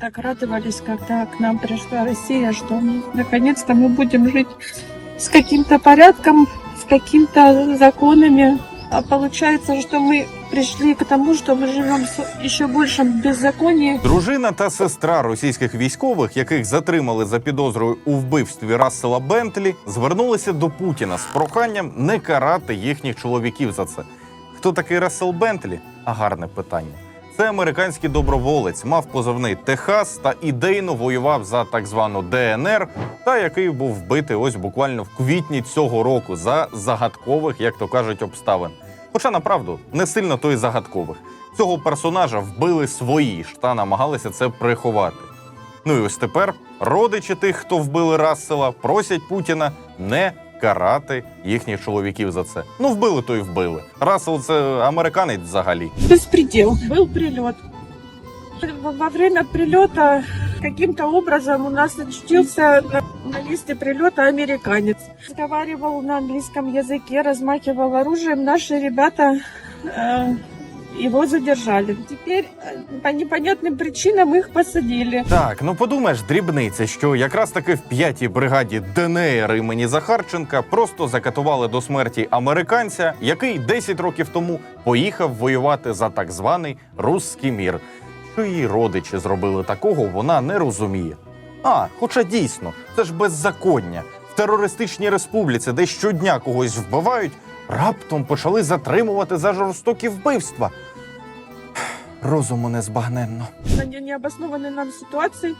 Так радовались, когда к нам пришла Россия, что ну, наконец-то мы будем жить с каким-то порядком, с какими-то законами. А получается, что мы пришли к тому, что мы живем в еще большем беззаконии. Дружина та сестра російських військових, яких затримали за підозрою у вбивстві Рассела Бентлі, звернулися до Путіна з проханням не карати їхніх чоловіків за це. Хто такий Рассел Бентлі? А гарне питання. Це американський доброволець, мав позивний Техас та ідейно воював за так звану ДНР, та який був вбитий ось буквально в квітні цього року за загадкових, як то кажуть, обставин. Хоча направду не сильно то й загадкових. Цього персонажа вбили свої ж та намагалися це приховати. Ну і ось тепер родичі тих, хто вбили Рассела, просять Путіна не карати їхніх чоловіків за це. Ну, вбили то й вбили. Рассел це американець взагалі. Беспредел. Был прилет. Во во время прилета каким-то образом у нас очутился на, на месте прилета американец. Разговаривал на английском языке, размахивал оружием. Наши ребята э, его задержали. Теперь э, по непонятным причинам их посадили. Так, ну подумаєш, дрібниця, що якраз таки в п'ятій бригаді ДНР імені Захарченка просто закатували до смерті американця, який 10 років тому поїхав воювати за так званий Русський мір. Що її родичі зробили такого, вона не розуміє. А, хоча дійсно, це ж беззаконня. В терористичній республіці, де щодня когось вбивають, раптом почали затримувати за жорстокі вбивства Розуму незбагненно. на не- необоснованной нам ситуации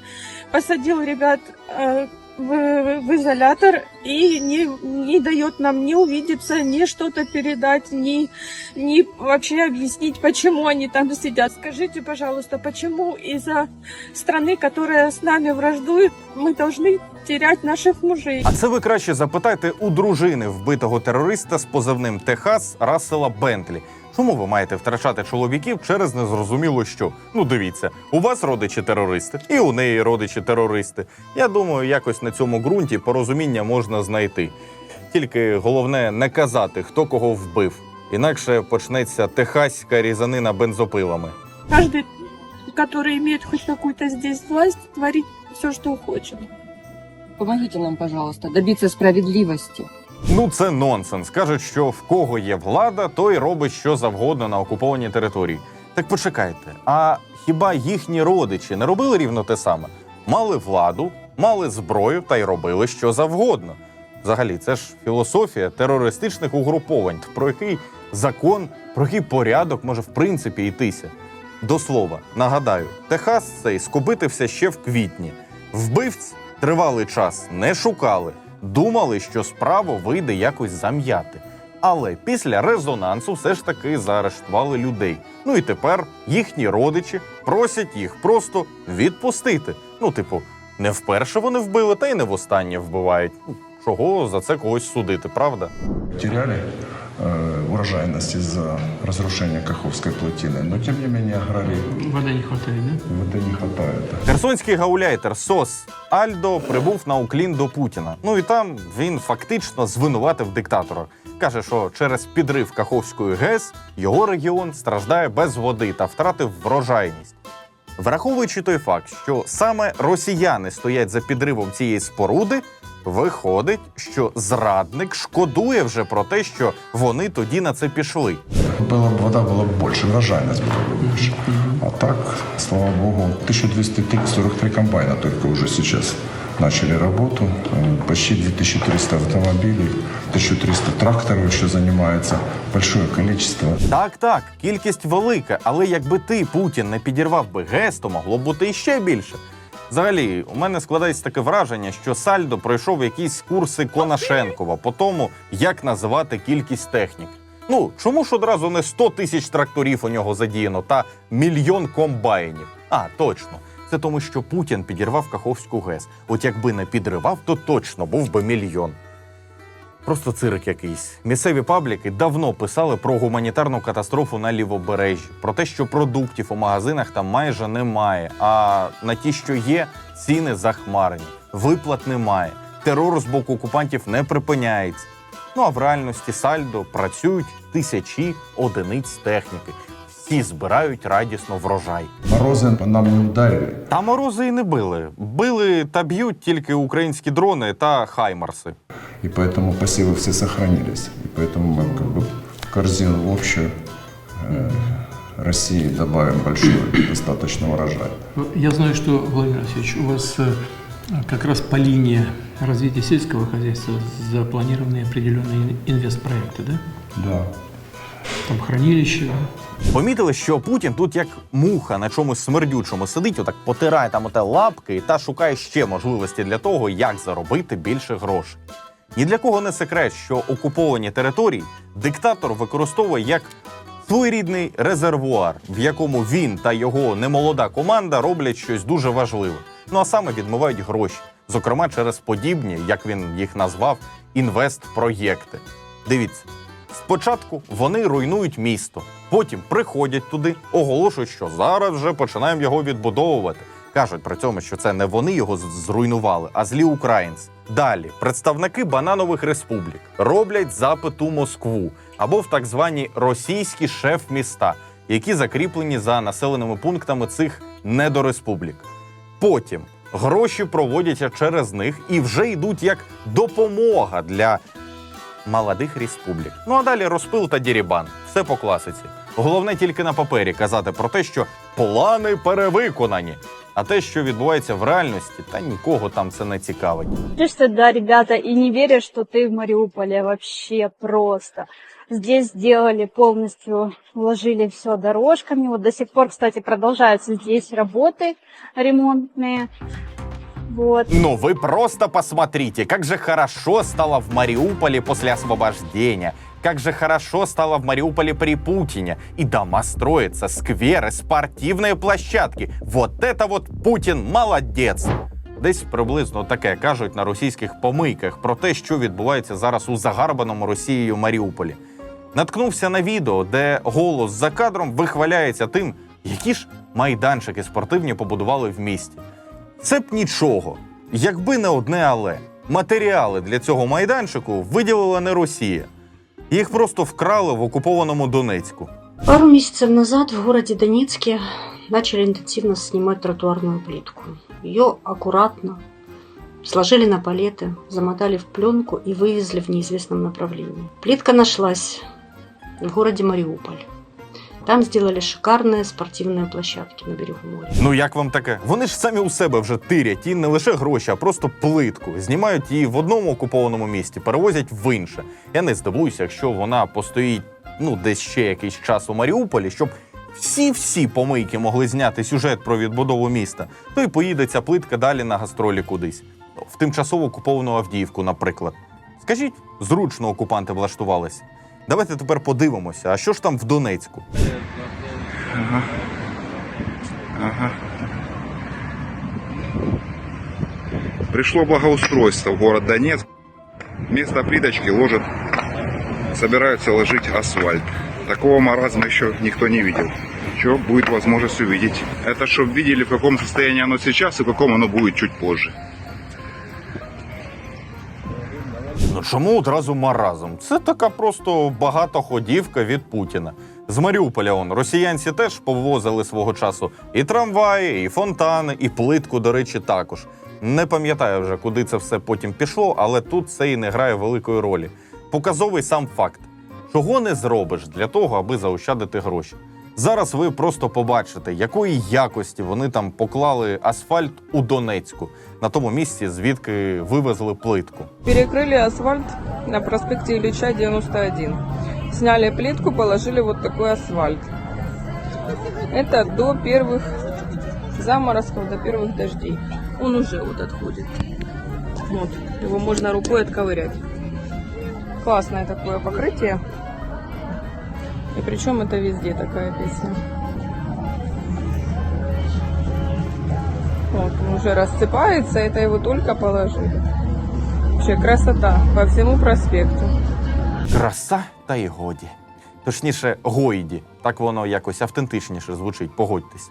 посадил ребят э, в, в изолятор и не, не дает нам ни увидеться, ни что-то передать, ни, ни вообще объяснить, почему они там сидят. Скажите, пожалуйста, почему из-за страны, которая с нами враждует, мы должны терять наших мужей? А це ви краще запитайте у дружини вбитого терориста з позивним Техас Рассела Бентлі. Чому ви маєте втрачати чоловіків через незрозуміло що? Ну дивіться, у вас родичі терористи, і у неї родичі терористи. Я думаю, якось на цьому ґрунті порозуміння можна знайти. Тільки головне не казати, хто кого вбив. Інакше почнеться техаська різанина бензопилами. Каждый, который имеет хоть какую-то здесь власть, творит все, что хочет. Помогите нам, пожалуйста, добиться справедливости. Ну, це нонсенс. Кажуть, що в кого є влада, той робить що завгодно на окупованій території. Так почекайте, а хіба їхні родичі не робили рівно те саме? Мали владу, мали зброю та й робили що завгодно. Взагалі, це ж філософія терористичних угруповань, про який закон, про який порядок може в принципі йтися. До слова, нагадаю, Техас цей скобитився ще в квітні. Вбивць тривалий час не шукали, думали, що справу вийде якось зам'яти. Але після резонансу все ж таки заарештували людей. Ну і тепер їхні родичі просять їх просто відпустити. Ну, типу, не вперше вони вбили, та й не востаннє вбивають. Ну, Чого за це когось судити, правда? Теряли э, урожайность из-за разрушения Каховской плотины, но тем не менее аграрии Воды не хватает, да? воды не хватает. Херсонський гауляйтер СОС Альдо прибув на уклін до Путіна. Ну і там він фактично звинуватив диктатора. Каже, що через підрив Каховської ГЕС його регіон страждає без води та втратив врожайність. Враховуючи той факт, що саме росіяни стоять за підривом цієї споруди, виходить, що зрадник шкодує вже про те, що вони тоді на це пішли. Была бы вода была бы больше, урожайность была бы больше. А так, слава богу, 1243 комбайна только уже сейчас начали работу. Э, Почти 2300 автомобилей, 1300 тракторов еще занимается. Большое количество. Так, так, кількість велика, але якби ти, Путін, не підірвав би ГЕС, то могло б бути іще більше. Взагалі, у мене складається таке враження, що Сальдо пройшов якісь курси Конашенкова по тому, як називати кількість технік. Ну, чому ж одразу не 100 тисяч тракторів у нього задіяно та мільйон комбайнів? А, точно. Це тому, що Путін підірвав Каховську ГЕС. От якби не підривав, то точно був би мільйон. Просто цирк якийсь. Місцеві пабліки давно писали про гуманітарну катастрофу на лівобережжі, про те, що продуктів у магазинах там майже немає. А на ті, що є, ціни захмарні, виплат немає. Терор з боку окупантів не припиняється. Ну а в реальності сальдо працюють тисячі одиниць техніки всі збирають радісно врожай. Морозы по нам не ударили. Та морози і не били. Били та б'ють тільки українські дрони та хаймарси. И поэтому посевы все сохранились. И поэтому мы как бы в корзину общую э, России добавим большой достаточно урожай. Ну, Я знаю, что, Владимир Васильевич, у вас э, как раз по линии развития сельского хозяйства запланированы определенные инвестпроекты, да? Да. Там хранилище, Помітили, що Путін тут як муха на чомусь смердючому сидить, отак потирає там оте лапки та шукає ще можливості для того, як заробити більше грошей. Ні для кого не секрет, що окуповані території диктатор використовує як своєрідний резервуар, в якому він та його немолода команда роблять щось дуже важливе. Ну а саме відмивають гроші, зокрема через подібні, як він їх назвав, інвестпроєкти. Дивіться, спочатку вони руйнують місто, потім приходять туди, оголошують, що зараз вже починаємо його відбудовувати. Кажуть при цьому, що це не вони його зруйнували, а злі українці. Далі представники бананових республік роблять запит у Москву або в так звані російські шеф-міста, які закріплені за населеними пунктами цих недореспублік. Потім гроші проводяться через них і вже йдуть як допомога для молодих республік. Ну а далі розпил та дірібан. Все по класиці. Головне тільки на папері казати про те, що плани перевиконані. А те, що відбувається в реальності, та нікого там це не цікавить. Видишь, да, ребята, и не веришь, что ты в Мариуполе вообще просто. Здесь сделали полностью, вложили все дорожками. Вот до сих пор, кстати, продолжаются здесь работы ремонтные. Вот. Ну вы просто посмотрите, как же хорошо стало в Мариуполе после освобождения. Как же хорошо стало в Мариуполе при Путине. И дома строятся, скверы, спортивные площадки. Вот это вот Путін молодець. Десь приблизно таке кажуть на російських помийках про те, що відбувається зараз у загарбаному Росією Маріуполі. Наткнувся на відео, де голос за кадром вихваляється тим, які ж майданчики спортивні побудували в місті. Це б нічого, якби не одне але. Матеріали для цього майданчику виділила не Росія. Їх просто вкрали в окупованому Донецьку. Пару месяцев назад в городе Донецке начали интенсивно снимать тротуарную плитку. Ее аккуратно сложили на палеты, замотали в пленку и вывезли в неизвестном направлении. Плитка нашлась в городе Мариуполь. Там сделали шикарные спортивные площадки на берегу моря. Ну як вам таке? Вони ж самі у себе вже тирять і не лише гроші, а просто плитку. Знімають її в одному окупованому місті, перевозять в інше. Я не здивуюся, якщо вона постоїть ну десь ще якийсь час у Маріуполі, щоб всі-всі помийки могли зняти сюжет про відбудову міста, то й поїде ця плитка далі на гастролі кудись. В тимчасово окуповану Авдіївку, наприклад. Скажіть, зручно окупанти влаштувалися. Давайте тепер подивимося, а що ж там в Донецьку? Пришло благоустройство в город Донецк. Вместо плиточки ложат, собираются ложить асфальт. Такого маразма еще никто не видел. Что будет возможность увидеть. Это чтобы видели, в каком состоянии оно сейчас и в каком оно будет чуть позже. Ну чому одразу маразм? Це така просто багатоходівка від Путіна. З Маріуполя он росіянці теж повозили свого часу і трамваї, і фонтани, і плитку, до речі, також. Не пам'ятаю вже, куди це все потім пішло, але тут це і не грає великої ролі. Показовий сам факт, чого не зробиш для того, аби заощадити гроші. Зараз ви просто побачите, якої якості вони там поклали асфальт у Донецьку, на тому місці, звідки вивезли плитку. Перекрыли асфальт на проспекте Ильича 91. Сняли плитку, положили вот такой асфальт. Это до первых заморозков, до первых дождей. Он уже вот отходит. Вот, его можно рукой отковырять. Классное такое покрытие. И причем это везде такая песня. Вот, он уже рассыпается, это его только положили. Вообще красота по всему проспекту. Краса та й годі. Точніше, гойді. Так воно якось автентичніше звучить, погодьтесь.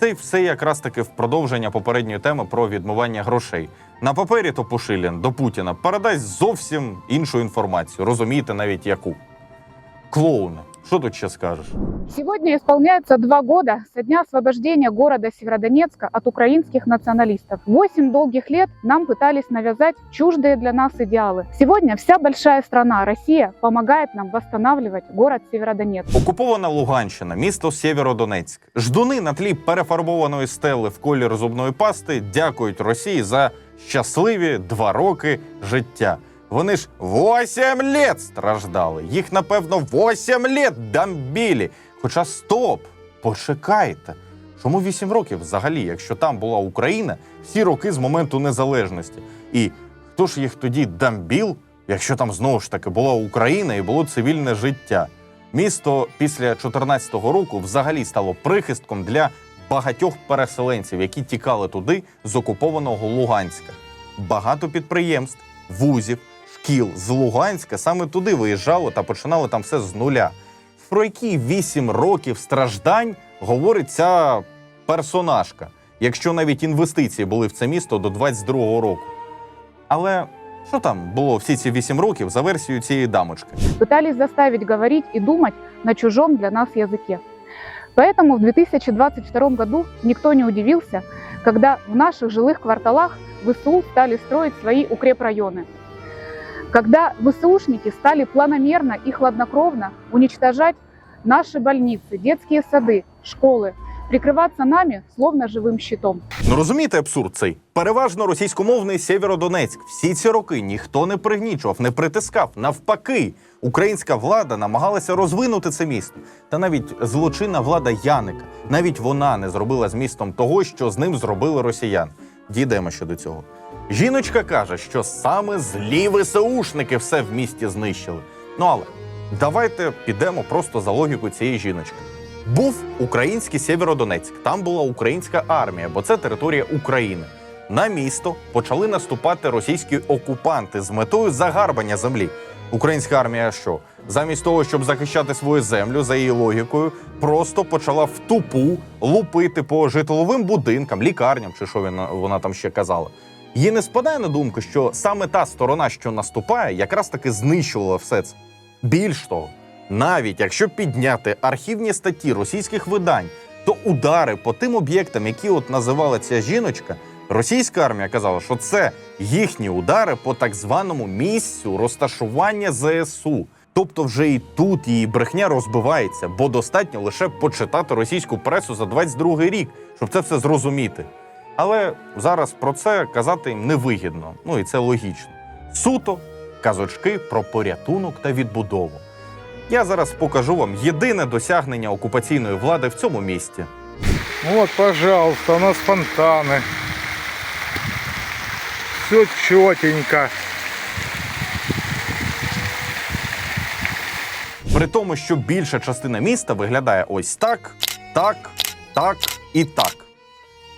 Це й все якраз таки в продовження попередньої теми про відмивання грошей. На папері то Пушилін до Путіна передасть зовсім іншу інформацію, розумієте навіть яку. Клоуни. Що тут ще скажеш? Сегодня исполняется два года со дня освобождения города Северодонецка от украинских националистов. Восемь долгих лет нам пытались навязать чуждые для нас идеалы. Сегодня вся большая страна, Россия, помогает нам восстанавливать город Северодонецк. Окупована Луганщина, місто Сєвєродонецьк. Ждуни на тлі перефарбованої стели в колір зубної пасти дякують Росії за щасливі два роки життя. Вони ж 8 літ страждали. Їх, напевно, 8 літ дамбілі. Хоча стоп, почекайте. Чому 8 років взагалі, якщо там була Україна, всі роки з моменту незалежності? І хто ж їх тоді дамбіл, якщо там знову ж таки була Україна і було цивільне життя? Місто після 2014 року взагалі стало прихистком для багатьох переселенців, які тікали туди з окупованого Луганська. Багато підприємств, вузів, шкіл з Луганська саме туди виїжджало та починали там все з нуля. Про які вісім років страждань говорить ця персонажка, якщо навіть інвестиції були в це місто до 22-го року. Але що там було всі ці вісім років за версією цієї дамочки? Пытались заставить говорить и думать на чужом для нас языке. Поэтому в 2022 году никто не удивился, когда в наших жилых кварталах ВСУ стали строить свои укрепрайоны. Когда ВСУшники стали планомерно и хладнокровно уничтожать наши больницы, детские сады, школы, прикрываться нами словно живым щитом. Ну розумієте абсурд цей? Переважно російськомовний Сєвєродонецьк. Всі ці роки ніхто не пригнічував, не притискав. Навпаки, українська влада намагалася розвинути це місто. Та навіть злочинна влада Яника, навіть вона не зробила з містом того, що з ним зробили росіян. Дійдемо щодо цього. Жіночка каже, що саме злі ВСУшники все в місті знищили. Ну але давайте підемо просто за логіку цієї жіночки. Був український Сєвєродонецьк, там була українська армія, бо це територія України. На місто почали наступати російські окупанти з метою загарбання землі. Українська армія що? Замість того, щоб захищати свою землю, за її логікою, просто почала в тупу лупити по житловим будинкам, лікарням, чи що вона, вона там ще казала. Їй не спадає на думку, що саме та сторона, що наступає, якраз таки знищувала все це. Більш того, навіть якщо підняти архівні статті російських видань, то удари по тим об'єктам, які от називала ця жіночка, російська армія казала, що це їхні удари по так званому місцю розташування ЗСУ. Тобто, вже і тут її брехня розбивається, бо достатньо лише почитати російську пресу за 22 рік, щоб це все зрозуміти. Але зараз про це казати їм невигідно, ну і це логічно. Суто казочки про порятунок та відбудову. Я зараз покажу вам єдине досягнення окупаційної влади в цьому місті. Вот, пожалуйста, у нас фонтаны. Все четенько. При тому, що більша частина міста виглядає ось так, так, так і так.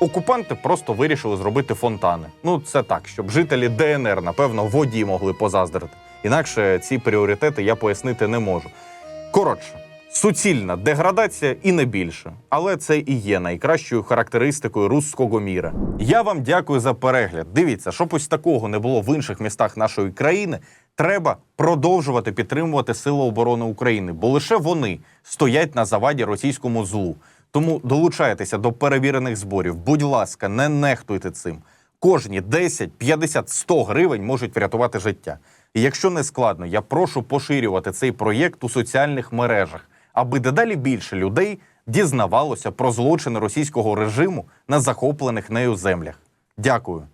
Окупанти просто вирішили зробити фонтани. Ну, це так, щоб жителі ДНР, напевно, воді могли позаздрити. Інакше ці пріоритети я пояснити не можу. Коротше, суцільна деградація і не більше. Але це і є найкращою характеристикою руського міра. Я вам дякую за перегляд. Дивіться, щоб ось такого не було в інших містах нашої країни. Треба продовжувати підтримувати Сили оборони України, бо лише вони стоять на заваді російському злу. Тому долучайтеся до перевірених зборів. Будь ласка, не нехтуйте цим. Кожні 10, 50, 100 гривень можуть врятувати життя. І якщо не складно, я прошу поширювати цей проєкт у соціальних мережах, аби дедалі більше людей дізнавалося про злочини російського режиму на захоплених нею землях. Дякую.